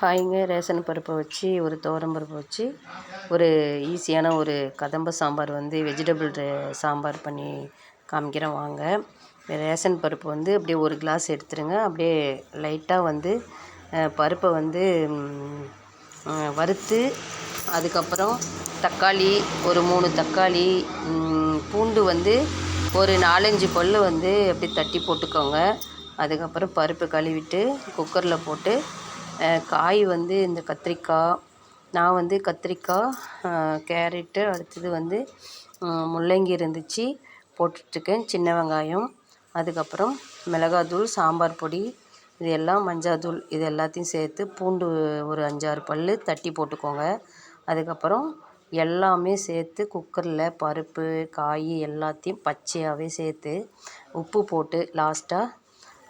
ஹாய்ங்க. Ration பருப்பை வச்சு ஒரு துவரம் பருப்பை வச்சு ஒரு ஈஸியான ஒரு கதம்ப சாம்பார் வந்து வெஜிடபிள் சாம்பார் பண்ணி காமிக்கிறேன். வாங்க. ரேஷன் பருப்பு வந்து அப்படியே ஒரு கிளாஸ் எடுத்துருங்க. அப்படியே லைட்டாக வந்து பருப்பை வந்து வறுத்து அதுக்கப்புறம் தக்காளி ஒரு மூணு தக்காளி பூண்டு வந்து ஒரு நாலஞ்சு பல் வந்து அப்படி தட்டி போட்டுக்கோங்க. அதுக்கப்புறம் பருப்பு கழுவிட்டு குக்கரில் போட்டு காய் வந்து இந்த கத்திரிக்காய் நான் வந்து கத்திரிக்காய் கேரட்டு அடுத்தது வந்து முள்ளங்கி இருந்துச்சு போட்டுட்ருக்கேன் சின்ன வெங்காயம் அதுக்கப்புறம் மிளகாத்தூள் சாம்பார் பொடி இது எல்லாம் மஞ்சாத்தூள் இது எல்லாத்தையும் சேர்த்து பூண்டு ஒரு அஞ்சாறு பல் தட்டி போட்டுக்கோங்க. அதுக்கப்புறம் எல்லாமே சேர்த்து குக்கரில் பருப்பு காய் எல்லாத்தையும் பச்சையாகவே சேர்த்து உப்பு போட்டு லாஸ்ட்டாக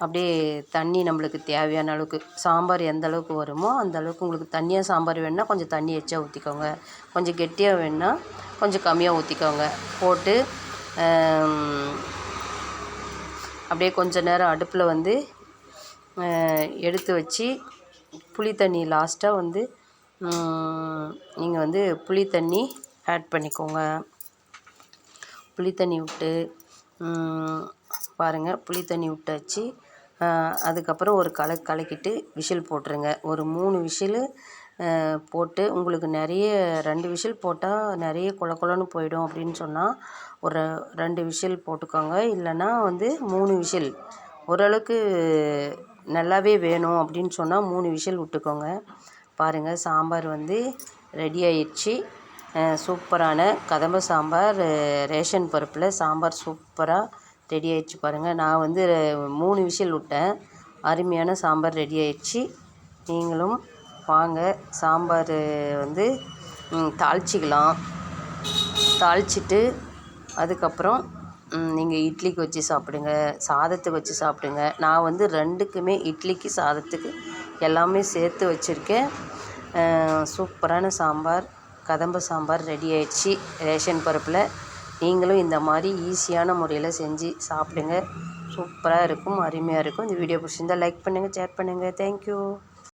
அப்படியே தண்ணி நம்மளுக்கு தேவையான அளவுக்கு சாம்பார் எந்த அளவுக்கு வருமோ அந்த அளவுக்கு உங்களுக்கு தண்ணியாக சாம்பார் வேணுன்னா கொஞ்சம் தண்ணி எச்சா ஊற்றிக்கோங்க கொஞ்சம் கெட்டியாக வேணுன்னா கொஞ்சம் கம்மியாக ஊற்றிக்கோங்க போட்டு அப்படியே கொஞ்ச நேரம் அடுப்பில் வந்து எடுத்து வச்சு புளி தண்ணி லாஸ்ட்டாக வந்து நீங்கள் வந்து புளி தண்ணி ஆட் பண்ணிக்கோங்க. புளி தண்ணி விட்டு பாருங்கள் புளி தண்ணி விட்டாச்சு. அதுக்கப்புறம் ஒரு கலக்கு கலக்கிட்டு விசில் போட்டுருங்க. ஒரு மூணு விசிலு போட்டு உங்களுக்கு நிறைய ரெண்டு விசில் போட்டால் நிறைய கொழ கொலன்னு போயிடும் அப்படின்னு சொன்னால் ஒரு ரெண்டு விசில் போட்டுக்கோங்க. இல்லைன்னா வந்து மூணு விசில். ஓரளவுக்கு நல்லாவே வேணும் அப்படின்னு சொன்னால் மூணு விசில் விட்டுக்கோங்க. பாருங்கள் சாம்பார் வந்து ரெடி ஆயிடுச்சு. சூப்பரான கதம்ப சாம்பார் ரேஷன் பருப்பில் சாம்பார் சூப்பராக ரெடி ஆகிடுச்சி பாருங்கள் நான் வந்து மூணு விசில் விட்டேன். அருமையான சாம்பார் ரெடி ஆகிடுச்சி நீங்களும் வாங்க. சாம்பார் வந்து தாளிச்சிக்கலாம். தாளிச்சிட்டு அதுக்கப்புறம் நீங்கள் இட்லிக்கு வச்சு சாப்பிடுங்க. சாதத்துக்கு வச்சு சாப்பிடுங்க. நான் வந்து ரெண்டுக்குமே இட்லிக்கு சாதத்துக்கு எல்லாமே சேர்த்து வச்சுருக்கேன். சூப்பரான சாம்பார். கதம்ப சாம்பார் ரெடி ஆயிடுச்சு. ரேஷன் பருப்பில். நீங்களும் இந்த மாதிரி ஈஸியான முறையில் செஞ்சு சாப்பிடுங்க. சூப்பராக இருக்கும் அருமையாக இருக்கும். இந்த வீடியோ பிடிச்சிருந்தா லைக் பண்ணுங்கள் ஷேர் பண்ணுங்கள் தேங்க்யூ